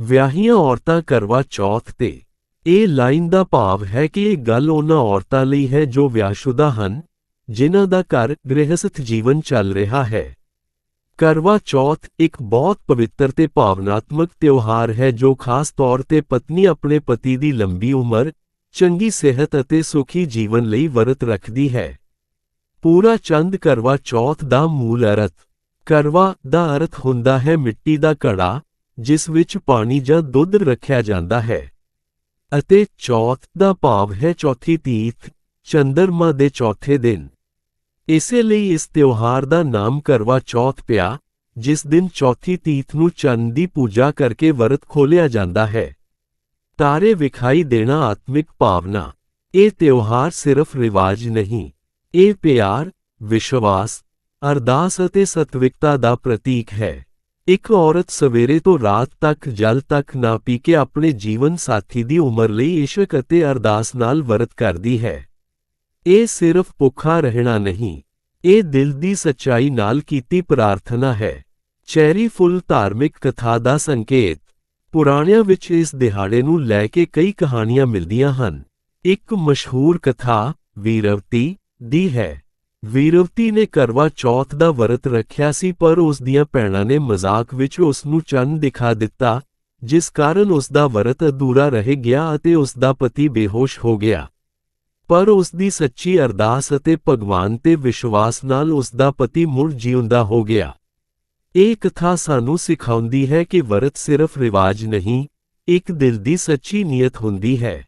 ਵਿਆਹੀਆਂ ਔਰਤਾਂ ਕਰਵਾ ਚੌਥ ਤੇ। ਇਹ ਲਾਈਨ ਦਾ ਭਾਵ ਹੈ ਕਿ ਇਹ ਗੱਲ ਉਹਨਾਂ ਔਰਤਾਂ ਲਈ ਹੈ ਜੋ ਵਿਆਹਸ਼ੁਦਾ ਹਨ, ਜਿਨ੍ਹਾਂ ਦਾ ਘਰ ਗ੍ਰਹਿਸਥ ਜੀਵਨ ਚੱਲ ਰਿਹਾ ਹੈ। ਕਰਵਾ ਚੌਥ ਇੱਕ ਬਹੁਤ ਪਵਿੱਤਰ ਤੇ ਭਾਵਨਾਤਮਕ ਤਿਉਹਾਰ ਹੈ ਜੋ ਖਾਸ ਤੌਰ ਤੇ ਪਤਨੀ ਆਪਣੇ ਪਤੀ ਦੀ ਲੰਬੀ ਉਮਰ, ਚੰਗੀ ਸਿਹਤ ਅਤੇ ਸੁਖੀ ਜੀਵਨ ਲਈ ਵਰਤ ਰੱਖਦੀ ਹੈ। ਪੂਰਾ ਚੰਦ ਕਰਵਾ ਚੌਥ ਦਾ ਮੂਲ ਅਰਥ, ਕਰਵਾ ਦਾ ਅਰਥ ਹੁੰਦਾ ਹੈ ਮਿੱਟੀ ਦਾ ਘੜਾ ਜਿਸ ਵਿੱਚ ਪਾਣੀ ਜਾਂ ਦੁੱਧ ਰੱਖਿਆ ਜਾਂਦਾ ਹੈ। ਅਤੇ ਚੌਥ ਦਾ ਭਾਵ ਹੈ ਚੌਥੀ ਤੀਥ ਚੰਦਰਮਾ ਦੇ ਚੌਥੇ ਦਿਨ। ਇਸੇ ਲਈ ਇਸ ਤਿਉਹਾਰ ਦਾ ਨਾਮ ਕਰਵਾ ਚੌਥ ਪਿਆ, ਜਿਸ ਦਿਨ ਚੌਥੀ ਤੀਥ ਨੂੰ ਚੰਦ ਦੀ ਪੂਜਾ ਕਰਕੇ ਵਰਤ ਖੋਲਿਆ ਜਾਂਦਾ ਹੈ। ਤਾਰੇ ਵਿਖਾਈ ਦੇਣਾ ਆਤਮਿਕ ਭਾਵਨਾ। ਇਹ ਤਿਉਹਾਰ ਸਿਰਫ ਰਿਵਾਜ ਨਹੀਂ, ਇਹ ਪਿਆਰ, ਵਿਸ਼ਵਾਸ, ਅਰਦਾਸ ਅਤੇ ਸਤਵਿਕਤਾ ਦਾ ਪ੍ਰਤੀਕ ਹੈ। ਇੱਕ ਔਰਤ ਸਵੇਰੇ ਤੋਂ ਰਾਤ ਤੱਕ ਜਲ ਤੱਕ ਨਾ ਪੀ ਕੇ ਆਪਣੇ ਜੀਵਨ ਸਾਥੀ ਦੀ ਉਮਰ ਲਈ ਇਸ਼ਕ ਅਤੇ ਅਰਦਾਸ ਨਾਲ ਵਰਤ ਕਰਦੀ ਹੈ। ਇਹ ਸਿਰਫ ਭੁੱਖਾ ਰਹਿਣਾ ਨਹੀਂ, ਇਹ ਦਿਲ ਦੀ ਸੱਚਾਈ ਨਾਲ ਕੀਤੀ ਪ੍ਰਾਰਥਨਾ ਹੈ। ਚੈਰੀ ਫੁੱਲ ਧਾਰਮਿਕ ਕਥਾ ਦਾ ਸੰਕੇਤ, ਪੁਰਾਣਿਆਂ ਵਿੱਚ ਇਸ ਦਿਹਾੜੇ ਨੂੰ ਲੈ ਕੇ ਕਈ ਕਹਾਣੀਆਂ ਮਿਲਦੀਆਂ ਹਨ। ਇੱਕ ਮਸ਼ਹੂਰ ਕਥਾ, ਵੀਰਵਤੀ, ਦੀ ਹੈ। ਵੀਰਵਤੀ ਨੇ ਕਰਵਾ ਚੌਥ ਦਾ ਵਰਤ ਰੱਖਿਆ ਸੀ, ਪਰ ਉਸ ਦੀਆਂ ਭੈਣਾਂ ਨੇ ਮਜ਼ਾਕ ਵਿੱਚ ਉਸ ਨੂੰ ਚੰਨ ਦਿਖਾ ਦਿੱਤਾ, ਜਿਸ ਕਾਰਨ ਉਸ ਦਾ ਵਰਤ ਅਧੂਰਾ ਰਹਿ ਗਿਆ ਅਤੇ ਉਸ ਦਾ ਪਤੀ ਬੇਹੋਸ਼ ਹੋ ਗਿਆ। ਪਰ ਉਸ ਦੀ ਸੱਚੀ ਅਰਦਾਸ ਅਤੇ ਭਗਵਾਨ ਤੇ ਵਿਸ਼ਵਾਸ ਨਾਲ ਉਸ ਦਾ ਪਤੀ ਮੁੜ ਜਿਉਂਦਾ ਹੋ ਗਿਆ। ਇਹ ਕਥਾ ਸਾਨੂੰ ਸਿਖਾਉਂਦੀ ਹੈ ਕਿ ਵਰਤ ਸਿਰਫ ਰਿਵਾਜ ਨਹੀਂ, ਇੱਕ ਦਿਲ ਦੀ ਸੱਚੀ ਨੀਅਤ ਹੁੰਦੀ ਹੈ।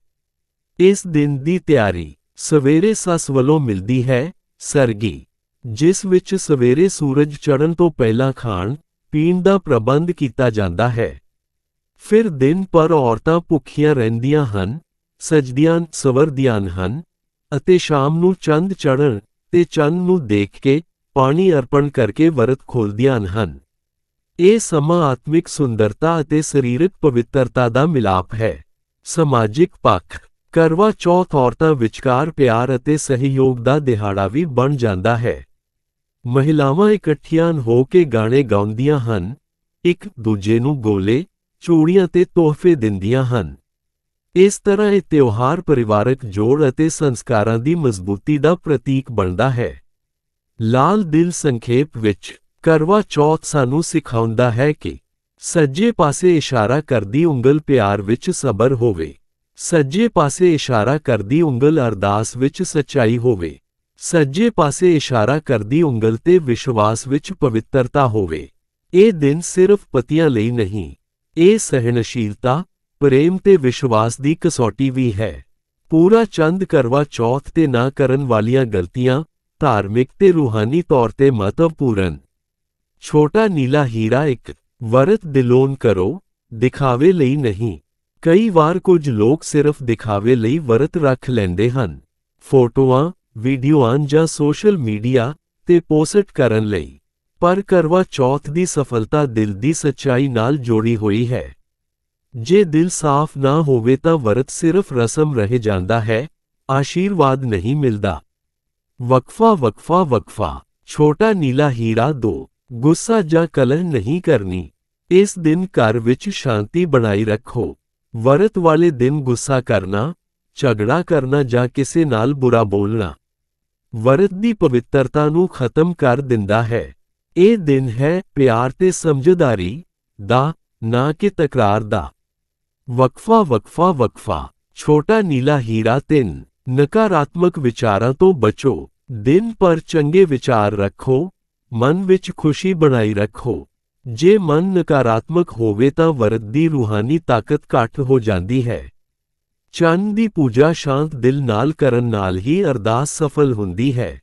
ਇਸ ਦਿਨ ਦੀ ਤਿਆਰੀ ਸਵੇਰੇ ਸੱਸ ਵੱਲੋਂ ਮਿਲਦੀ ਹੈ ਸਰਗੀ, ਜਿਸ ਵਿੱਚ ਸਵੇਰੇ ਸੂਰਜ ਚੜ੍ਹਨ ਤੋਂ ਪਹਿਲਾਂ ਖਾਣ, ਪੀਣ ਦਾ ਪ੍ਰਬੰਧ ਕੀਤਾ ਜਾਂਦਾ ਹੈ। ਫਿਰ ਦਿਨ ਪਰ ਔਰਤਾਂ ਭੁੱਖੀਆਂ ਰਹਿੰਦੀਆਂ ਹਨ, ਸਜਦੀਆਂ, ਸਵਰਦੀਆਂ ਹਨ ਅਤੇ ਸ਼ਾਮ ਨੂੰ ਚੰਦ ਚੜ੍ਹਨ ਤੇ ਚੰਨ ਨੂੰ ਦੇਖ ਕੇ ਪਾਣੀ ਅਰਪਣ ਕਰਕੇ ਵਰਤ ਖੋਲਦੀਆਂ ਹਨ। ਇਹ ਸਮਾਂ ਆਤਮਿਕ ਸੁੰਦਰਤਾ ਅਤੇ ਸਰੀਰਕ ਪਵਿੱਤਰਤਾ ਦਾ ਮਿਲਾਪ ਹੈ। ਸਮਾਜਿਕ ਪੱਖ ਕਰਵਾ ਚੌਥ ਔਰਤਾਂ ਵਿਚਕਾਰ ਪਿਆਰ ਅਤੇ ਸਹਿਯੋਗ ਦਾ ਦਿਹਾੜਾ ਵੀ ਬਣ ਜਾਂਦਾ ਹੈ। ਮਹਿਲਾਵਾਂ ਇਕੱਠੀਆਂ ਹੋ ਕੇ ਗਾਣੇ ਗਾਉਂਦੀਆਂ ਹਨ। ਇੱਕ ਦੂਜੇ ਨੂੰ ਗੋਲੇ, ਚੂੜੀਆਂ ਤੇ ਤੋਹਫੇ ਦਿੰਦੀਆਂ ਹਨ। ਇਸ ਤਰ੍ਹਾਂ ਇਹ ਤਿਉਹਾਰ ਪਰਿਵਾਰਕ ਜੋੜ ਅਤੇ ਸੰਸਕਾਰਾਂ ਦੀ ਮਜ਼ਬੂਤੀ ਦਾ ਪ੍ਰਤੀਕ ਬਣਦਾ ਹੈ। ਲਾਲ ਦਿਲ ਸੰਖੇਪ ਵਿੱਚ ਕਰਵਾ ਚੌਥ ਸਾਨੂੰ ਸਿਖਾਉਂਦਾ ਹੈ ਕਿ ਸੱਜੇ ਪਾਸੇ ਇਸ਼ਾਰਾ ਕਰਦੀ ਉਂਗਲ ਪਿਆਰ ਵਿੱਚ ਸਬਰ ਹੋਵੇ। ਸੱਜੇ ਪਾਸੇ ਇਸ਼ਾਰਾ ਕਰਦੀ ਉਂਗਲ ਅਰਦਾਸ ਵਿੱਚ ਸੱਚਾਈ ਹੋਵੇ। ਸੱਜੇ ਪਾਸੇ ਇਸ਼ਾਰਾ ਕਰਦੀ ਉਂਗਲ ਤੇ ਵਿਸ਼ਵਾਸ ਵਿੱਚ ਪਵਿੱਤਰਤਾ ਹੋਵੇ। ਇਹ ਦਿਨ ਸਿਰਫ ਪਤੀਆਂ ਲਈ ਨਹੀਂ, ਇਹ ਸਹਿਣਸ਼ੀਲਤਾ, ਪ੍ਰੇਮ ਤੇ ਵਿਸ਼ਵਾਸ ਦੀ ਕਸੌਟੀ ਵੀ ਹੈ। ਪੂਰਾ ਚੰਦ ਕਰਵਾ ਚੌਥ ਤੇ ਨਾ ਕਰਨ ਵਾਲੀਆਂ ਗਲਤੀਆਂ, ਧਾਰਮਿਕ ਤੇ ਰੂਹਾਨੀ ਤੌਰ ਤੇ ਮਹੱਤਵਪੂਰਨ। ਛੋਟਾ ਨੀਲਾ ਹੀਰਾ ਇੱਕ ਵਰਤ ਦਿਲੋਨ ਕਰੋ, ਦਿਖਾਵੇ ਲਈ ਨਹੀਂ। ਕਈ ਵਾਰ ਕੁਝ ਲੋਕ ਸਿਰਫ ਦਿਖਾਵੇ ਲਈ ਵਰਤ ਰੱਖ ਲੈਂਦੇ ਹਨ, ਫੋਟੋਆਂ, ਵੀਡੀਓਆਂ ਜਾਂ ਸੋਸ਼ਲ ਮੀਡੀਆ ਤੇ ਪੋਸਟ ਕਰਨ ਲਈ। ਪਰ ਕਰਵਾ ਚੌਥ ਦੀ ਸਫਲਤਾ ਦਿਲ ਦੀ ਸੱਚਾਈ ਨਾਲ ਜੋੜੀ ਹੋਈ ਹੈ। ਜੇ ਦਿਲ ਸਾਫ਼ ਨਾ ਹੋਵੇ ਤਾਂ ਵਰਤ ਸਿਰਫ ਰਸਮ ਰਹਿ ਜਾਂਦਾ ਹੈ, ਆਸ਼ੀਰਵਾਦ ਨਹੀਂ ਮਿਲਦਾ। ਵਕਫਾ ਵਕਫਾ ਵਕਫਾ, ਛੋਟਾ ਨੀਲਾ ਹੀਰਾ ਦੋ, ਗੁੱਸਾ ਜਾਂ ਕਲਹ ਨਹੀਂ ਕਰਨੀ। ਇਸ ਦਿਨ ਘਰ ਵਿੱਚ ਸ਼ਾਂਤੀ ਬਣਾਈ ਰੱਖੋ। ਵਰਤ ਵਾਲੇ ਦਿਨ ਗੁੱਸਾ ਕਰਨਾ, ਝਗੜਾ ਕਰਨਾ ਜਾਂ ਕਿਸੇ ਨਾਲ ਬੁਰਾ ਬੋਲਣਾ। ਵਰਤ ਦੀ ਪਵਿੱਤਰਤਾ ਨੂੰ ਖਤਮ ਕਰ ਦਿੰਦਾ ਹੈ। ਇਹ ਦਿਨ ਹੈ ਪਿਆਰ ਤੇ ਸਮਝਦਾਰੀ ਦਾ, ਨਾ ਕਿ ਤਕਰਾਰ ਦਾ। ਵਕਫਾ ਵਕਫਾ ਵਕਫਾ, ਛੋਟਾ ਨੀਲਾ ਹੀਰਾ 3 ਨਕਾਰਾਤਮਕ ਵਿਚਾਰਾਂ ਤੋਂ ਬਚੋ। ਦਿਨ ਪਰ ਚੰਗੇ ਵਿਚਾਰ ਰੱਖੋ, ਮਨ ਵਿੱਚ ਖੁਸ਼ੀ ਬਣਾਈ ਰੱਖੋ। ਜੇ ਮਨ ਨਕਾਰਾਤਮਕ ਹੋਵੇ ਤਾਂ ਵਰਤ ਦੀ ਰੂਹਾਨੀ ਤਾਕਤ ਘੱਟ ਹੋ ਜਾਂਦੀ ਹੈ। ਚੰਨ ਦੀ ਪੂਜਾ ਸ਼ਾਂਤ ਦਿਲ ਨਾਲ ਕਰਨ ਨਾਲ ਹੀ ਅਰਦਾਸ ਸਫਲ ਹੁੰਦੀ ਹੈ।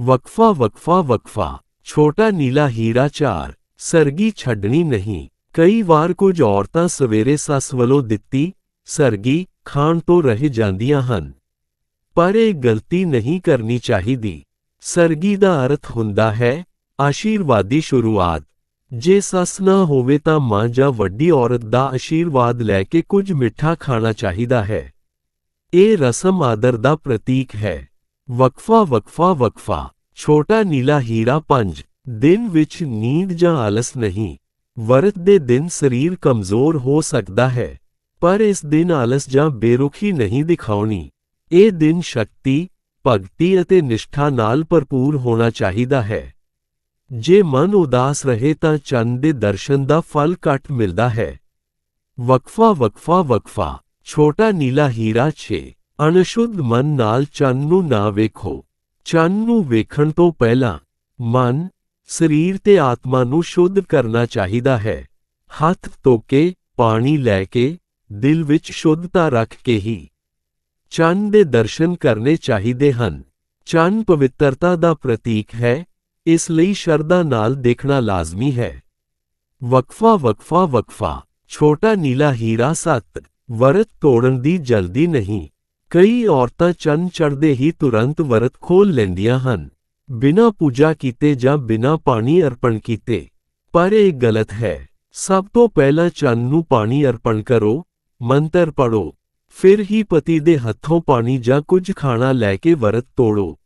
ਵਕਫਾ ਵਕਫਾ ਵਕਫਾ, ਛੋਟਾ ਨੀਲਾ ਹੀਰਾ 4 ਸਰਗੀ ਛੱਡਣੀ ਨਹੀਂ। ਕਈ ਵਾਰ ਕੁਝ ਔਰਤਾਂ ਸਵੇਰੇ ਸੱਸ ਵੱਲੋਂ ਦਿੱਤੀ, ਸਰਗੀ, ਖਾਣ ਤੋਂ ਰਹਿ ਜਾਂਦੀਆਂ ਹਨ। ਪਰ ਇਹ ਗਲਤੀ ਨਹੀਂ ਕਰਨੀ ਚਾਹੀਦੀ। ਸਰਗੀ ਦਾ ਅਰਥ ਹੁੰਦਾ ਹੈ, ਆਸ਼ੀਰਵਾਦੀ ਸ਼ੁਰੂਆਤ। ਜੇ ਸੱਸ ਨਾ ਹੋਵੇ ਤਾਂ ਮਾਂ ਜਾਂ ਵੱਡੀ ਔਰਤ ਦਾ ਆਸ਼ੀਰਵਾਦ ਲੈ ਕੇ ਕੁਝ ਮਿੱਠਾ ਖਾਣਾ ਚਾਹੀਦਾ ਹੈ। ਇਹ ਰਸਮ ਆਦਰ ਦਾ ਪ੍ਰਤੀਕ ਹੈ। ਵਕਫਾ ਵਕਫਾ ਵਕਫਾ, ਛੋਟਾ ਨੀਲਾ ਹੀਰਾ 5 ਦਿਨ ਵਿੱਚ ਨੀਂਦ ਜਾਂ ਆਲਸ ਨਹੀਂ, ਵਰਤ ਦੇ ਦਿਨ ਸਰੀਰ ਕਮਜ਼ੋਰ ਹੋ ਸਕਦਾ ਹੈ, ਪਰ ਇਸ ਦਿਨ ਆਲਸ ਜਾਂ ਬੇਰੁਖੀ ਨਹੀਂ ਦਿਖਾਉਣੀ। ਇਹ ਦਿਨ ਸ਼ਕਤੀ, ਭਗਤੀ ਅਤੇ ਨਿਸ਼ਠਾ ਨਾਲ ਭਰਪੂਰ ਹੋਣਾ ਚਾਹੀਦਾ ਹੈ। ਜੇ ਮਨ ਉਦਾਸ ਰਹੇ ਤਾਂ ਚੰਨ ਦੇ ਦਰਸ਼ਨ ਦਾ ਫਲ ਘੱਟ ਮਿਲਦਾ ਹੈ। ਵਕਫਾ ਵਕਫਾ ਵਕਫਾ, ਛੋਟਾ ਨੀਲਾ ਹੀਰਾ 6 ਅਨਸ਼ੁੱਧ ਮਨ ਨਾਲ ਚੰਨ ਨੂੰ ਨਾ ਵੇਖੋ। ਚੰਨ ਨੂੰ ਵੇਖਣ ਤੋਂ ਪਹਿਲਾਂ ਮਨ, ਸਰੀਰ ਤੇ ਆਤਮਾ ਨੂੰ ਸ਼ੁੱਧ ਕਰਨਾ ਚਾਹੀਦਾ ਹੈ। ਹੱਥ ਧੋਕੇ, ਪਾਣੀ ਲੈ ਕੇ ਦਿਲ ਵਿੱਚ ਸ਼ੁੱਧਤਾ ਰੱਖ ਕੇ ਹੀ ਚੰਨ ਦੇ ਦਰਸ਼ਨ ਕਰਨੇ ਚਾਹੀਦੇ ਹਨ। ਚੰਨ ਪਵਿੱਤਰਤਾ ਦਾ ਪ੍ਰਤੀਕ ਹੈ। ਇਸ ਲਈ ਸ਼ਰਧਾ ਨਾਲ ਦੇਖਣਾ ਲਾਜ਼ਮੀ ਹੈ। ਵਕਫਾ ਵਕਫਾ ਵਕਫਾ, ਛੋਟਾ ਨੀਲਾ ਹੀਰਾ ਸੱਤ, ਵਰਤ ਤੋੜਨ ਦੀ ਜਲਦੀ ਨਹੀਂ। ਕਈ ਔਰਤਾਂ ਚੰਨ ਚੜਦੇ ਹੀ ਤੁਰੰਤ ਵਰਤ ਖੋਲ ਲੈਂਦੀਆਂ ਹਨ। ਬਿਨਾਂ ਪੂਜਾ ਕੀਤੇ ਜਾਂ ਬਿਨਾਂ ਪਾਣੀ ਅਰਪਣ ਕੀਤੇ। ਪਰ ਇਹ ਗਲਤ ਹੈ। ਸਭ ਤੋਂ ਪਹਿਲਾਂ ਚੰਨ ਨੂੰ ਪਾਣੀ ਅਰਪਣ ਕਰੋ, ਮੰਤਰ ਪੜੋ ਫਿਰ ਹੀ ਪਤੀ ਦੇ ਹੱਥੋਂ ਪਾਣੀ ਜਾਂ ਕੁਝ ਖਾਣਾ ਲੈ ਕੇ ਵਰਤ ਤੋੜੋ।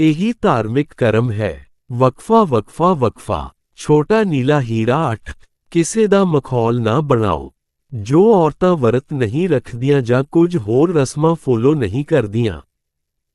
ਇਹੀ ਧਾਰਮਿਕ ਕਰਮ ਹੈ। ਵਕਫਾ ਵਕਫਾ ਵਕਫਾ। ਛੋਟਾ ਨੀਲਾ ਹੀਰਾ 8 ਕਿਸੇ ਦਾ ਮਖੌਲ ਨਾ ਬਣਾਓ। ਜੋ ਔਰਤਾਂ ਵਰਤ ਨਹੀਂ ਰੱਖਦੀਆਂ ਜਾਂ ਕੁਝ ਹੋਰ ਰਸਮਾਂ ਫੋਲੋ ਨਹੀਂ ਕਰਦੀਆਂ,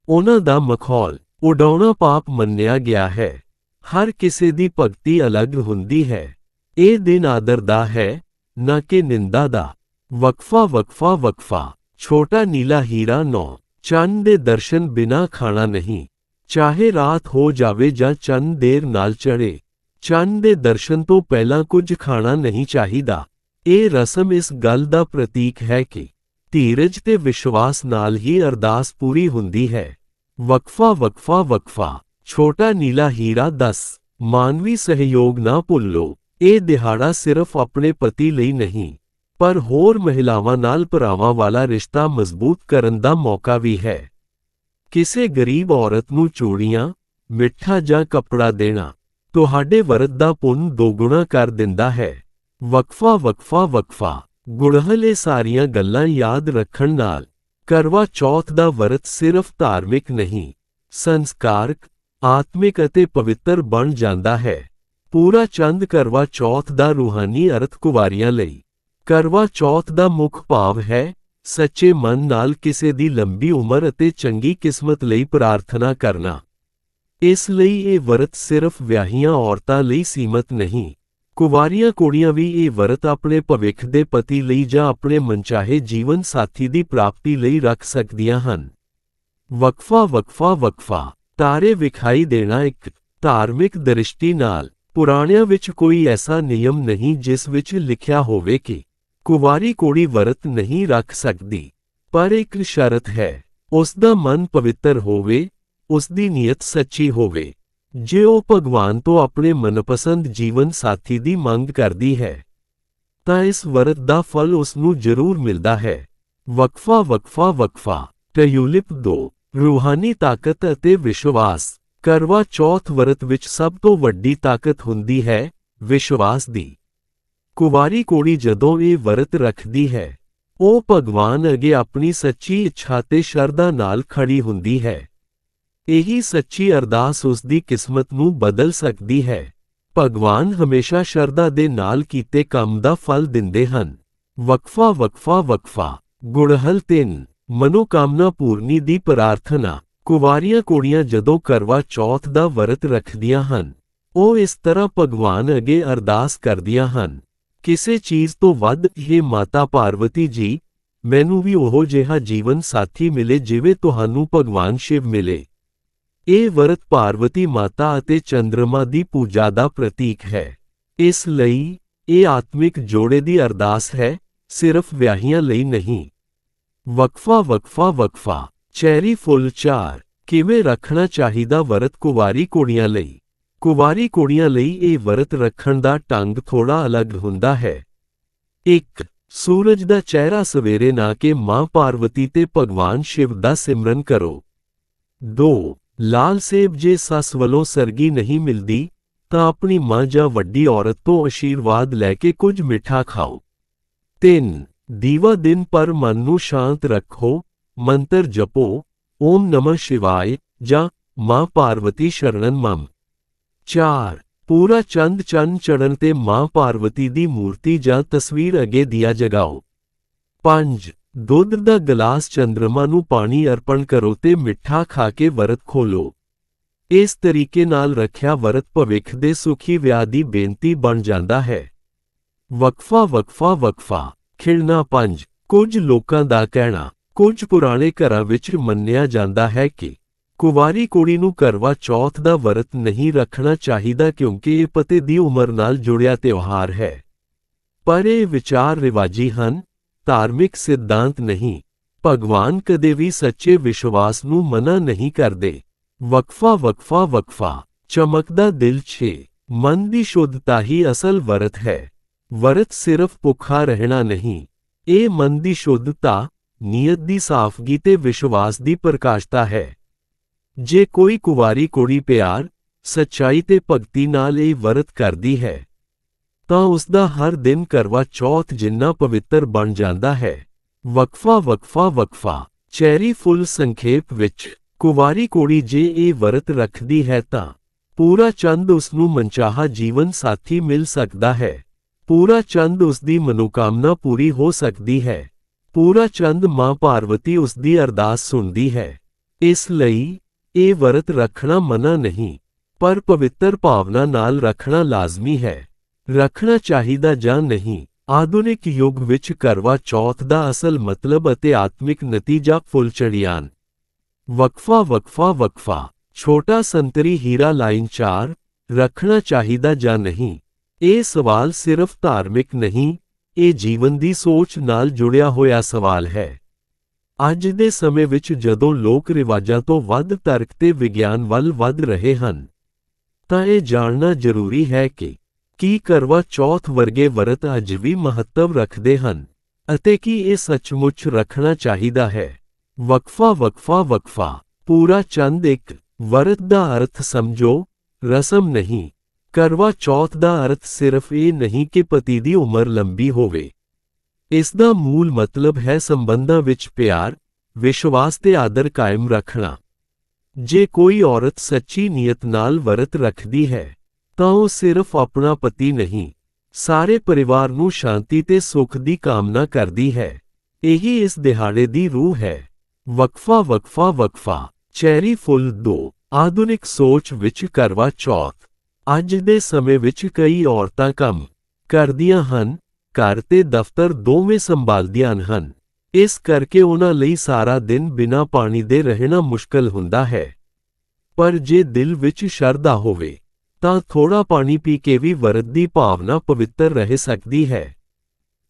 ਉਹਨਾਂ ਦਾ ਮਖੌਲ ਉਡਾਉਣਾ ਪਾਪ ਮੰਨਿਆ ਗਿਆ ਹੈ। ਹਰ ਕਿਸੇ ਦੀ ਭਗਤੀ ਅਲੱਗ ਹੁੰਦੀ ਹੈ। ਇਹ ਦਿਨ ਆਦਰ ਦਾ ਹੈ, ਨਾ ਕਿ ਨਿੰਦਾ ਦਾ। ਵਕਫਾ ਵਕਫਾ ਵਕਫਾ। ਛੋਟਾ ਨੀਲਾ ਹੀਰਾ 9 ਚੰਨ ਦੇ ਦਰਸ਼ਨ ਬਿਨਾ ਖਾਣਾ ਨਹੀਂ। ਚਾਹੇ ਰਾਤ ਹੋ ਜਾਵੇ ਜਾਂ ਚੰਨ ਦੇਰ ਨਾਲ ਚੜੇ ਚੰਨ ਦੇ ਦਰਸ਼ਨ ਤੋਂ ਪਹਿਲਾਂ ਕੁਝ ਖਾਣਾ ਨਹੀਂ ਚਾਹੀਦਾ। ਇਹ ਰਸਮ ਇਸ ਗੱਲ ਦਾ ਪ੍ਰਤੀਕ ਹੈ ਕਿ ਧੀਰਜ ਤੇ ਵਿਸ਼ਵਾਸ ਨਾਲ ਹੀ ਅਰਦਾਸ ਪੂਰੀ ਹੁੰਦੀ ਹੈ। ਵਕਫਾ ਵਕਫਾ ਵਕਫਾ, ਛੋਟਾ ਨੀਲਾ ਹੀਰਾ 10 ਮਾਨਵੀ ਸਹਿਯੋਗ ਨਾ ਭੁੱਲੋ। ਇਹ ਦਿਹਾੜਾ ਸਿਰਫ ਆਪਣੇ ਪਤੀ ਲਈ ਨਹੀਂ, ਪਰ ਹੋਰ ਮਹਿਲਾਵਾਂ ਨਾਲ ਭਰਾਵਾਂ ਵਾਲਾ ਰਿਸ਼ਤਾ ਮਜ਼ਬੂਤ ਕਰਨ ਦਾ ਮੌਕਾ ਵੀ ਹੈ। ਕਿਸੇ ਗਰੀਬ ਔਰਤ ਨੂੰ ਚੂੜੀਆਂ, ਮਿੱਠਾ ਜਾਂ ਕੱਪੜਾ ਦੇਣਾ, ਤੁਹਾਡੇ ਵਰਤ ਦਾ ਪੁੰਨ ਦੋਗੁਣਾ ਕਰ ਦਿੰਦਾ ਹੈ। ਵਕਫਾ ਵਕਫਾ ਵਕਫਾ ਗੁੜਹਲ ਇਹ ਸਾਰੀਆਂ ਗੱਲਾਂ ਯਾਦ ਰੱਖਣ ਨਾਲ, ਕਰਵਾ ਚੌਥ ਦਾ ਵਰਤ ਸਿਰਫ ਧਾਰਮਿਕ ਨਹੀਂ, ਸੰਸਕਾਰਕ, ਆਤਮਿਕ ਅਤੇ ਪਵਿੱਤਰ ਬਣ ਜਾਂਦਾ ਹੈ। ਪੂਰਾ ਚੰਦ ਕਰਵਾ ਚੌਥ ਦਾ ਰੂਹਾਨੀ ਅਰਥ ਕੁਵਾਰੀਆਂ ਲਈ, ਕਰਵਾ ਚੌਥ ਦਾ ਮੁੱਖ ਭਾਵ ਹੈ ਸੱਚੇ ਮਨ ਨਾਲ ਕਿਸੇ ਦੀ ਲੰਬੀ ਉਮਰ ਅਤੇ ਚੰਗੀ ਕਿਸਮਤ ਲਈ ਪ੍ਰਾਰਥਨਾ ਕਰਨਾ। ਇਸ ਲਈ ਇਹ ਵਰਤ ਸਿਰਫ ਵਿਆਹੀਆਂ ਔਰਤਾਂ ਲਈ ਸੀਮਤ ਨਹੀਂ। ਕੁਵਾਰੀਆਂ ਕੁੜੀਆਂ ਵੀ ਇਹ ਵਰਤ ਆਪਣੇ ਭਵਿੱਖ ਦੇ ਪਤੀ ਲਈ ਜਾਂ ਆਪਣੇ ਮਨਚਾਹੇ ਜੀਵਨ ਸਾਥੀ ਦੀ ਪ੍ਰਾਪਤੀ ਲਈ ਰੱਖ ਸਕਦੀਆਂ ਹਨ। ਵਕਫਾ ਵਕਫਾ ਵਕਫਾ, ਤਾਰੇ ਵਿਖਾਈ ਦੇਣਾ ਇੱਕ ਧਾਰਮਿਕ ਦ੍ਰਿਸ਼ਟੀ ਨਾਲ ਪੁਰਾਣਿਆਂ ਵਿੱਚ ਕੋਈ ਐਸਾ ਨਿਯਮ ਨਹੀਂ ਜਿਸ ਵਿੱਚ ਲਿਖਿਆ ਹੋਵੇ ਕਿ ਕੁਵਾਰੀ ਕੋੜੀ ਵਰਤ ਨਹੀਂ ਰੱਖ ਸਕਦੀ, ਪਰ ਇੱਕ ਸ਼ਰਤ ਹੈ ਉਸ ਦਾ ਮਨ ਪਵਿੱਤਰ ਹੋਵੇ ਉਸ ਦੀ ਨੀਅਤ ਸੱਚੀ ਹੋਵੇ। ਜੇ ਉਹ ਭਗਵਾਨ ਤੋਂ ਆਪਣੇ ਮਨਪਸੰਦ ਜੀਵਨ ਸਾਥੀ ਦੀ ਮੰਗ ਕਰਦੀ ਹੈ, ਤਾਂ ਇਸ ਵਰਤ ਦਾ ਫਲ ਉਸ ਨੂੰ ਜ਼ਰੂਰ ਮਿਲਦਾ ਹੈ। ਵਕਫਾ ਵਕਫਾ ਵਕਫਾ ਟਯੂਲਿਪ 2 ਰੂਹਾਨੀ ਤਾਕਤ ਅਤੇ ਵਿਸ਼ਵਾਸ, ਕਰਵਾ ਚੌਥ ਵਰਤ ਵਿੱਚ ਸਭ ਤੋਂ ਵੱਡੀ ਤਾਕਤ ਹੁੰਦੀ ਹੈ, ਵਿਸ਼ਵਾਸ ਦੀ। ਕੁਵਾਰੀ ਕੋੜੀ ਜਦੋਂ ਇਹ ਵਰਤ ਰੱਖਦੀ ਹੈ, ਉਹ ਭਗਵਾਨ ਅਗੇ ਆਪਣੀ ਸੱਚੀ ਇੱਛਾ ਤੇ ਸ਼ਰਧਾ ਨਾਲ ਖੜੀ ਹੁੰਦੀ ਹੈ। ਇਹੀ ਸੱਚੀ ਅਰਦਾਸ ਉਸ ਦੀ ਕਿਸਮਤ ਨੂੰ ਬਦਲ ਸਕਦੀ ਹੈ। ਭਗਵਾਨ ਹਮੇਸ਼ਾ ਸ਼ਰਧਾ ਦੇ ਨਾਲ ਕੀਤੇ ਕੰਮ ਦਾ ਫਲ ਦਿੰਦੇ ਹਨ। ਵਕਫਾ ਵਕਫਾ ਵਕਫਾ, ਗੁੜਹਲ 3 ਮਨੋਕਾਮਨਾ ਪੂਰਨੀ ਦੀ ਪ੍ਰਾਰਥਨਾ। ਕੁਵਾਰੀਆਂ ਕੋੜੀਆਂ ਜਦੋਂ ਕਰਵਾ ਚੌਥ ਦਾ ਵਰਤ ਰੱਖਦੀਆਂ ਹਨ, ਉਹ ਇਸ ਤਰ੍ਹਾਂ ਭਗਵਾਨ ਅਗੇ ਅਰਦਾਸ ਕਰਦੀਆਂ ਹਨ। ਕਿਸੇ ਚੀਜ਼ ਤੋਂ ਵੱਧ ਇਹ ਮਾਤਾ ਪਾਰਵਤੀ ਜੀ, ਮੈਨੂੰ ਵੀ ਉਹੋ ਜਿਹਾ ਜੀਵਨ ਸਾਥੀ ਮਿਲੇ ਜਿਵੇਂ ਤੁਹਾਨੂੰ ਭਗਵਾਨ ਸ਼ਿਵ ਮਿਲੇ। ਇਹ ਵਰਤ ਪਾਰਵਤੀ ਮਾਤਾ ਅਤੇ ਚੰਦਰਮਾ ਦੀ ਪੂਜਾ ਦਾ ਪ੍ਰਤੀਕ ਹੈ। ਇਸ ਲਈ ਇਹ ਆਤਮਿਕ ਜੋੜੇ ਦੀ ਅਰਦਾਸ ਹੈ, ਸਿਰਫ ਵਿਆਹੀਆਂ ਲਈ ਨਹੀਂ। ਵਕਫਾ ਵਕਫਾ ਵਕਫਾ, ਚੈਰੀ ਫੁੱਲ ਚਾਰ, ਕਿਵੇਂ ਰੱਖਣਾ ਚਾਹੀਦਾ ਵਰਤ ਕੁਵਾਰੀ ਕੁੜੀਆਂ ਲਈ? ਕੁਵਾਰੀ ਕੁੜੀਆਂ ਲਈ ਇਹ ਵਰਤ ਰੱਖਣ ਦਾ ਢੰਗ ਥੋੜਾ ਅਲੱਗ ਹੁੰਦਾ ਹੈ। 1 ਸੂਰਜ ਦਾ ਚਿਹਰਾ ਸਵੇਰੇ ਨਾ ਕੇ ਮਾਂ ਪਾਰਵਤੀ ਤੇ ਭਗਵਾਨ ਸ਼ਿਵ ਦਾ ਸਿਮਰਨ ਕਰੋ। 2 ਲਾਲ ਸੇਬ ਜੇ ਸੱਸ ਵੱਲੋਂ ਸਰਗੀ ਨਹੀਂ ਮਿਲਦੀ, ਤਾਂ ਆਪਣੀ ਮਾਂ ਜਾਂ ਵੱਡੀ ਔਰਤ ਤੋਂ ਅਸ਼ੀਰਵਾਦ ਲੈ ਕੇ ਕੁਝ ਮਿੱਠਾ ਖਾਓ। 3 ਦੀਵਾ ਦਿਨ ਪਰ ਮਨ ਨੂੰ ਸ਼ਾਂਤ ਰੱਖੋ, ਮੰਤਰ ਜਪੋ, ਓਮ ਨਮः ਸ਼ਿਵਾय ਜਾਂ ਮਾਂ ਪਾਰਵਤੀ ਸ਼ਰਣਨ ਮਮ। 4 ਪੂਰਾ ਚੰਦ ਚੰਨ ਚੜਨ ਤੇ ਮਾਂ ਪਾਰਵਤੀ ਦੀ ਮੂਰਤੀ ਜਾਂ ਤਸਵੀਰ ਅੱਗੇ ਦਿਆ ਜਗਾਓ। 5 ਦੁੱਧ ਦਾ ਗਲਾਸ ਚੰਦਰਮਾ ਨੂੰ ਪਾਣੀ ਅਰਪਣ ਕਰੋ ਤੇ ਮਿੱਠਾ ਖਾ ਕੇ ਵਰਤ ਖੋਲੋ ਇਸ ਤਰੀਕੇ ਨਾਲ ਰੱਖਿਆ ਵਰਤ ਭਵਿੱਖ ਦੇ ਸੁਖੀ ਵਿਆਹ ਦੀ ਬੇਨਤੀ ਬਣ ਜਾਂਦਾ ਹੈ। ਵਕਫਾ ਵਕਫਾ ਵਕਫਾ, ਖਿਲਣਾ ਪੰਜ, ਕੁਝ ਲੋਕਾਂ ਦਾ ਕਹਿਣਾ, ਕੁਝ ਪੁਰਾਣੇ ਘਰਾਂ ਵਿੱਚ ਮੰਨਿਆ ਜਾਂਦਾ ਹੈ ਕਿ ਕੁਵਾਰੀ ਕੁੜੀ ਨੂੰ ਕਰਵਾ ਚੌਥ ਦਾ ਵਰਤ ਨਹੀਂ ਰੱਖਣਾ ਚਾਹੀਦਾ ਕਿਉਂਕਿ ਇਹ ਪਤੇ ਦੀ ਉਮਰ ਨਾਲ ਜੁੜਿਆ ਤਿਉਹਾਰ ਹੈ। ਪਰ ਇਹ ਵਿਚਾਰ ਰਿਵਾਜੀ ਹਨ, ਧਾਰਮਿਕ ਸਿਧਾਂਤ ਨਹੀਂ। ਭਗਵਾਨ ਕਦੇ ਵੀ ਸੱਚੇ ਵਿਸ਼ਵਾਸ ਨੂੰ ਮਨਾ ਨਹੀਂ ਕਰਦੇ। ਵਕਫਾ ਵਕਫਾ ਵਕਫਾ, ਚਮਕਦਾ ਦਿਲ 'ਚ ਮਨ ਦੀ ਸ਼ੁੱਧਤਾ ਹੀ ਅਸਲ ਵਰਤ ਹੈ। ਵਰਤ ਸਿਰਫ ਭੁੱਖਾ ਰਹਿਣਾ ਨਹੀਂ, ਇਹ ਮਨ ਦੀ ਸ਼ੁੱਧਤਾ, ਨੀਅਤ ਦੀ ਸਾਫ਼ਗੀ ਤੇ ਵਿਸ਼ਵਾਸ ਦੀ ਪ੍ਰਕਾਸ਼ਤਾ ਹੈ। ਜੇ ਕੋਈ ਕੁਵਾਰੀ ਕੁੜੀ ਪਿਆਰ, ਸੱਚਾਈ ਤੇ ਭਗਤੀ ਨਾਲ ਇਹ ਵਰਤ ਕਰਦੀ ਹੈ, ਤਾਂ ਉਸ ਦਾ ਹਰ ਦਿਨ ਕਰਵਾ ਚੌਥ ਜਿੰਨਾ ਪਵਿੱਤਰ ਬਣ ਜਾਂਦਾ ਹੈ। ਵਕਫਾ ਵਕਫਾ ਵਕਫਾ, ਚੈਰੀ ਫੁੱਲ ਸੰਖੇਪ ਵਿੱਚ, ਕੁਵਾਰੀ ਕੁੜੀ ਜੇ ਇਹ ਵਰਤ ਰੱਖਦੀ ਹੈ ਤਾਂ ਪੂਰਾ ਚੰਦ ਉਸ ਨੂੰ ਮਨਚਾਹਾ ਜੀਵਨ ਸਾਥੀ ਮਿਲ ਸਕਦਾ ਹੈ। ਪੂਰਾ ਚੰਦ ਉਸ ਦੀ ਮਨੋਕਾਮਨਾ ਪੂਰੀ ਹੋ ਸਕਦੀ ਹੈ। ਪੂਰਾ ਚੰਦ ਮਾਂ ਪਾਰਵਤੀ ਉਸ ਦੀ ਅਰਦਾਸ ਸੁਣਦੀ ਹੈ। ਇਸ ਲਈ ਇਹ ਵਰਤ ਰੱਖਣਾ ਮਨਾ ਨਹੀਂ, ਪਰ ਪਵਿੱਤਰ ਭਾਵਨਾ ਨਾਲ ਰੱਖਣਾ ਲਾਜ਼ਮੀ ਹੈ। ਰੱਖਣਾ ਚਾਹੀਦਾ ਜਾਂ ਨਹੀਂ, ਆਧੁਨਿਕ ਯੁੱਗ ਵਿੱਚ ਕਰਵਾ ਚੌਥ ਦਾ ਅਸਲ ਮਤਲਬ ਅਤੇ ਆਤਮਿਕ ਨਤੀਜਾ ਫੁੱਲ ਚੜਿਆਨ ਵਕਫਾ ਵਕਫਾ ਵਕਫਾ, ਛੋਟਾ ਸੰਤਰੀ ਹੀਰਾ ਲਾਈਨ 4 ਰੱਖਣਾ ਚਾਹੀਦਾ ਜਾਂ ਨਹੀਂ? ਇਹ ਸਵਾਲ ਸਿਰਫ ਧਾਰਮਿਕ ਨਹੀਂ, ਇਹ ਜੀਵਨ ਦੀ ਸੋਚ ਨਾਲ ਜੁੜਿਆ ਹੋਇਆ ਸਵਾਲ ਹੈ। ਅੱਜ ਦੇ ਸਮੇਂ ਵਿੱਚ ਜਦੋਂ ਲੋਕ ਰਿਵਾਜਾਂ ਤੋਂ ਵੱਧ ਤਰਕ ਤੇ ਵਿਗਿਆਨ ਵੱਲ ਵੱਧ ਰਹੇ ਹਨ, ਤਾਂ ਇਹ ਜਾਣਨਾ ਜ਼ਰੂਰੀ ਹੈ ਕਿ ਕੀ ਕਰਵਾ ਚੌਥ ਵਰਗੇ ਵਰਤ ਅੱਜ ਵੀ ਮਹੱਤਵ ਰੱਖਦੇ ਹਨ ਅਤੇ ਕੀ ਇਹ ਸੱਚਮੁੱਚ ਰੱਖਣਾ ਚਾਹੀਦਾ ਹੈ। ਵਕਫਾ ਵਕਫਾ ਵਕਫਾ, ਪੂਰਾ ਚੰਦ ਇੱਕ ਵਰਤ ਦਾ ਅਰਥ ਸਮਝੋ, ਰਸਮ ਨਹੀਂ। ਕਰਵਾ ਚੌਥ ਦਾ ਅਰਥ ਸਿਰਫ ਇਹ ਨਹੀਂ ਕਿ ਪਤੀ ਦੀ ਉਮਰ ਲੰਬੀ ਹੋਵੇ। ਇਸ ਦਾ ਮੂਲ ਮਤਲਬ ਹੈ ਸੰਬੰਧਾਂ ਵਿੱਚ ਪਿਆਰ, ਵਿਸ਼ਵਾਸ ਤੇ ਆਦਰ ਕਾਇਮ ਰੱਖਣਾ। ਜੇ ਕੋਈ ਔਰਤ ਸੱਚੀ ਨੀਅਤ ਨਾਲ ਵਰਤ ਰੱਖਦੀ ਹੈ, ਤਾਂ ਉਹ ਸਿਰਫ ਆਪਣਾ ਪਤੀ ਨਹੀਂ, ਸਾਰੇ ਪਰਿਵਾਰ ਨੂੰ ਸ਼ਾਂਤੀ ਤੇ ਸੁੱਖ ਦੀ ਕਾਮਨਾ ਕਰਦੀ ਹੈ। ਇਹੀ ਇਸ ਦਿਹਾੜੇ ਦੀ ਰੂਹ ਹੈ। ਵਕਫਾ ਵਕਫਾ ਵਕਫਾ, ਚੈਰੀ ਫੁੱਲ 2 ਆਧੁਨਿਕ ਸੋਚ ਵਿੱਚ ਕਰਵਾ ਚੌਥ। ਅੱਜ ਦੇ ਸਮੇਂ ਵਿੱਚ ਕਈ ਔਰਤਾਂ ਕੰਮ ਕਰਦੀਆਂ ਹਨ ਘਰ ਤੇ ਦਫ਼ਤਰ ਦੋਵੇਂ ਸੰਭਾਲਦੀਆਂ ਹਨ। ਇਸ ਕਰਕੇ ਉਹਨਾਂ ਲਈ ਸਾਰਾ ਦਿਨ ਬਿਨਾਂ ਪਾਣੀ ਦੇ ਰਹਿਣਾ ਮੁਸ਼ਕਲ ਹੁੰਦਾ ਹੈ। ਪਰ ਜੇ ਦਿਲ ਵਿੱਚ ਸ਼ਰਧਾ ਹੋਵੇ, ਤਾਂ ਥੋੜਾ ਪਾਣੀ ਪੀ ਕੇ ਵੀ ਵਰਤ ਦੀ ਭਾਵਨਾ ਪਵਿੱਤਰ ਰਹਿ ਸਕਦੀ ਹੈ।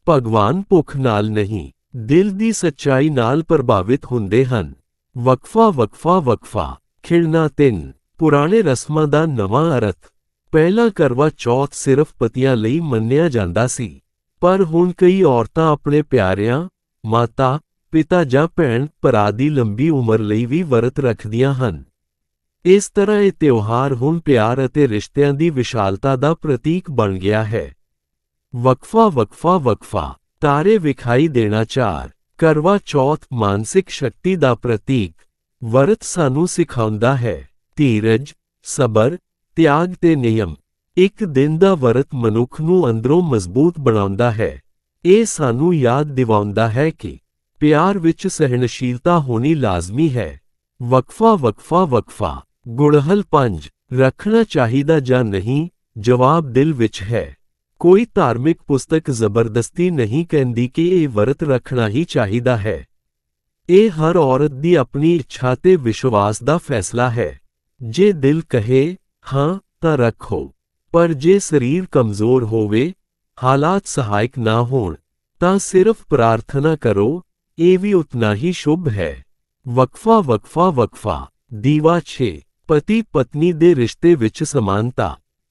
ਭਗਵਾਨ ਭੁੱਖ ਨਾਲ ਨਹੀਂ, ਦਿਲ ਦੀ ਸੱਚਾਈ ਨਾਲ ਪ੍ਰਭਾਵਿਤ ਹੁੰਦੇ ਹਨ। ਵਕਫਾ ਵਕਫਾ ਵਕਫਾ, ਖਿੜਨਾ ਤਿੰਨ, ਪੁਰਾਣੇ ਰਸਮਾਂ ਦਾ ਨਵਾਂ ਅਰਥ। ਪਹਿਲਾ ਕਰਵਾ ਚੌਥ ਸਿਰਫ ਪਤੀਆਂ ਲਈ ਮੰਨਿਆ ਜਾਂਦਾ ਸੀ। ਪਰ ਹੁਣ ਕਈ ਔਰਤਾਂ ਆਪਣੇ ਪਿਆਰਿਆਂ, ਮਾਤਾ, ਪਿਤਾ ਜਾਂ ਭੈਣ ਭਰਾ ਦੀ ਲੰਬੀ ਉਮਰ ਲਈ ਵੀ ਵਰਤ ਰੱਖਦੀਆਂ ਹਨ। ਇਸ ਤਰ੍ਹਾਂ ਇਹ ਤਿਉਹਾਰ ਹੁਣ ਪਿਆਰ ਅਤੇ ਰਿਸ਼ਤਿਆਂ ਦੀ ਵਿਸ਼ਾਲਤਾ ਦਾ ਪ੍ਰਤੀਕ ਬਣ ਗਿਆ ਹੈ। ਵਕਫਾ ਵਕਫਾ ਵਕਫਾ, ਤਾਰੇ ਵਿਖਾਈ ਦੇਣਾ ਚਾਰ, ਕਰਵਾ ਚੌਥ ਮਾਨਸਿਕ ਸ਼ਕਤੀ ਦਾ ਪ੍ਰਤੀਕ, ਵਰਤ ਸਾਨੂੰ ਸਿਖਾਉਂਦਾ ਹੈ, ਧੀਰਜ, ਸਬਰ, ਤਿਆਗ ਤੇ ਨਿਯਮ। ਇੱਕ ਦਿਨ ਦਾ ਵਰਤ ਮਨੁੱਖ ਨੂੰ ਅੰਦਰੋਂ ਮਜ਼ਬੂਤ ਬਣਾਉਂਦਾ ਹੈ। ਇਹ ਸਾਨੂੰ ਯਾਦ ਦਿਵਾਉਂਦਾ ਹੈ ਕਿ ਪਿਆਰ ਵਿੱਚ ਸਹਿਣਸ਼ੀਲਤਾ ਹੋਣੀ ਲਾਜ਼ਮੀ ਹੈ। ਵਕਫਾ ਵਕਫਾ ਵਕਫਾ, ਗੁੜਹਲ ਪੰਜ, ਰੱਖਣਾ ਚਾਹੀਦਾ ਜਾਂ ਨਹੀਂ, ਜਵਾਬ ਦਿਲ ਵਿੱਚ ਹੈ। ਕੋਈ ਧਾਰਮਿਕ ਪੁਸਤਕ ਜ਼ਬਰਦਸਤੀ ਨਹੀਂ ਕਹਿੰਦੀ ਕਿ ਇਹ ਵਰਤ ਰੱਖਣਾ ਹੀ ਚਾਹੀਦਾ ਹੈ। ਇਹ ਹਰ ਔਰਤ ਦੀ ਆਪਣੀ ਇੱਛਾ ਤੇ ਵਿਸ਼ਵਾਸ ਦਾ ਫੈਸਲਾ ਹੈ। ਜੇ ਦਿਲ ਕਹੇ, ਹਾਂ, ਤਾਂ ਰੱਖੋ। ਪਰ ਜੇ ਸਰੀਰ ਕਮਜ਼ੋਰ ਹੋਵੇ ਹਾਲਾਤ ਸਹਾਇਕ ਨਾ ਹੋਣ ਤਾਂ ਸਿਰਫ ਪ੍ਰਾਰਥਨਾ ਕਰੋ ਇਹ ਵੀ ਉਤਨਾ ਹੀ ਸ਼ੁਭ ਹੈ ਵਕਫਾ ਵਕਫਾ ਵਕਫਾ ਦੀਵਾ 6 ਪਤੀ ਪਤਨੀ ਦੇ ਰਿਸ਼ਤੇ ਵਿੱਚ ਸਮਾਨਤਾ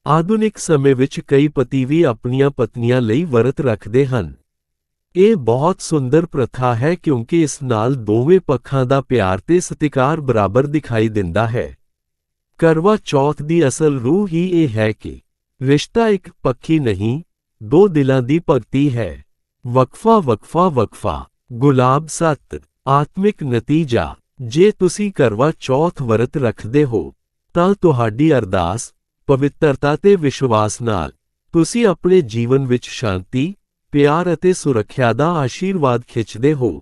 ਆਧੁਨਿਕ ਸਮੇਂ ਵਿੱਚ ਕਈ ਪਤੀ ਵੀ ਆਪਣੀਆਂ ਪਤਨੀਆਂ ਲਈ ਵਰਤ ਰੱਖਦੇ ਹਨ ਇਹ ਬਹੁਤ ਸੁੰਦਰ ਪ੍ਰਥਾ ਹੈ ਕਿਉਂਕਿ ਇਸ ਨਾਲ ਦੋਵੇਂ ਪੱਖਾਂ ਦਾ ਪਿਆਰ ਤੇ ਸਤਿਕਾਰ ਬਰਾਬਰ ਦਿਖਾਈ ਦਿੰਦਾ ਹੈ ਕਰਵਾ ਚੌਥ ਦੀ ਅਸਲ ਰੂਹ ਹੀ ਇਹ ਹੈ ਕਿ ਰਿਸ਼ਤਾ ਇੱਕ ਪੱਖੀ ਨਹੀਂ ਦੋ ਦਿਲਾਂ ਦੀ ਭਗਤੀ ਹੈ ਵਕਫਾ ਵਕਫਾ ਵਕਫਾ ਗੁਲਾਬ ਸੱਤ ਆਤਮਿਕ ਨਤੀਜਾ ਜੇ ਤੁਸੀਂ ਕਰਵਾ ਚੌਥ ਵਰਤ ਰੱਖਦੇ ਹੋ ਤਾਂ ਤੁਹਾਡੀ ਅਰਦਾਸ ਪਵਿੱਤਰਤਾ ਤੇ ਵਿਸ਼ਵਾਸ ਨਾਲ ਤੁਸੀਂ ਆਪਣੇ ਜੀਵਨ ਵਿੱਚ ਸ਼ਾਂਤੀ ਪਿਆਰ ਅਤੇ ਸੁਰੱਖਿਆ ਦਾ ਆਸ਼ੀਰਵਾਦ ਖਿੱਚਦੇ ਹੋ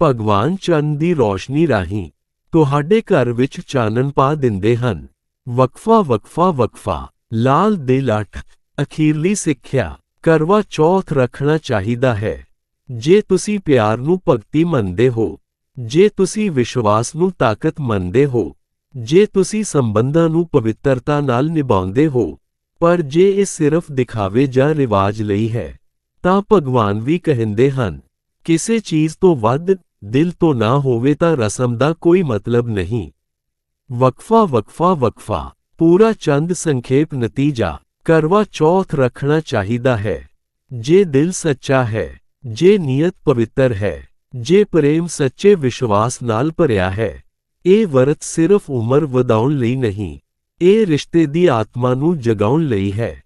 ਭਗਵਾਨ ਚੰਨ ਦੀ ਰੋਸ਼ਨੀ ਰਾਹੀਂ ਤੁਹਾਡੇ ਘਰ ਵਿੱਚ ਚਾਨਣ ਪਾ ਦਿੰਦੇ ਹਨ ਵਕਫਾ ਵਕਫਾ ਵਕਫਾ ਲਾਲ ਦਿਲ ਅੱਠ ਅਖੀਰਲੀ ਸਿੱਖਿਆ, ਕਰਵਾ ਚੌਥ ਰੱਖਣਾ ਚਾਹੀਦਾ ਹੈ। ਜੇ ਤੁਸੀਂ ਪਿਆਰ ਨੂੰ ਭਗਤੀ ਮੰਨਦੇ ਹੋ, ਜੇ ਤੁਸੀਂ ਵਿਸ਼ਵਾਸ ਨੂੰ ਤਾਕਤ ਮੰਨਦੇ ਹੋ, ਜੇ ਤੁਸੀਂ ਸੰਬੰਧਾਂ ਨੂੰ ਪਵਿੱਤਰਤਾ ਨਾਲ ਨਿਭਾਉਂਦੇ ਹੋ, ਪਰ ਜੇ ਇਹ ਸਿਰਫ ਦਿਖਾਵੇ ਜਾਂ ਰਿਵਾਜ ਲਈ ਹੈ, ਤਾਂ ਭਗਵਾਨ ਵੀ ਕਹਿੰਦੇ ਹਨ, ਕਿਸੇ ਚੀਜ਼ ਤੋਂ ਵੱਧ ਦਿਲ ਤੋਂ ਨਾ ਹੋਵੇ ਤਾਂ ਰਸਮ ਦਾ ਕੋਈ ਮਤਲਬ ਨਹੀਂ। ਵਕਫਾ ਵਕਫਾ ਵਕਫਾ। ਪੂਰਾ ਚੰਦ ਸੰਖੇਪ ਨਤੀਜਾ ਕਰਵਾ ਚੌਥ ਰੱਖਣਾ ਚਾਹੀਦਾ ਹੈ ਜੇ ਦਿਲ ਸੱਚਾ ਹੈ ਜੇ ਨੀਅਤ ਪਵਿੱਤਰ ਹੈ ਜੇ ਪ੍ਰੇਮ ਸੱਚੇ ਵਿਸ਼ਵਾਸ ਨਾਲ ਭਰਿਆ ਹੈ ਇਹ ਵਰਤ ਸਿਰਫ ਉਮਰ ਵਧਾਉਣ ਲਈ ਨਹੀਂ ਇਹ ਰਿਸ਼ਤੇ ਦੀ ਆਤਮਾ ਨੂੰ ਜਗਾਉਣ ਲਈ ਹੈ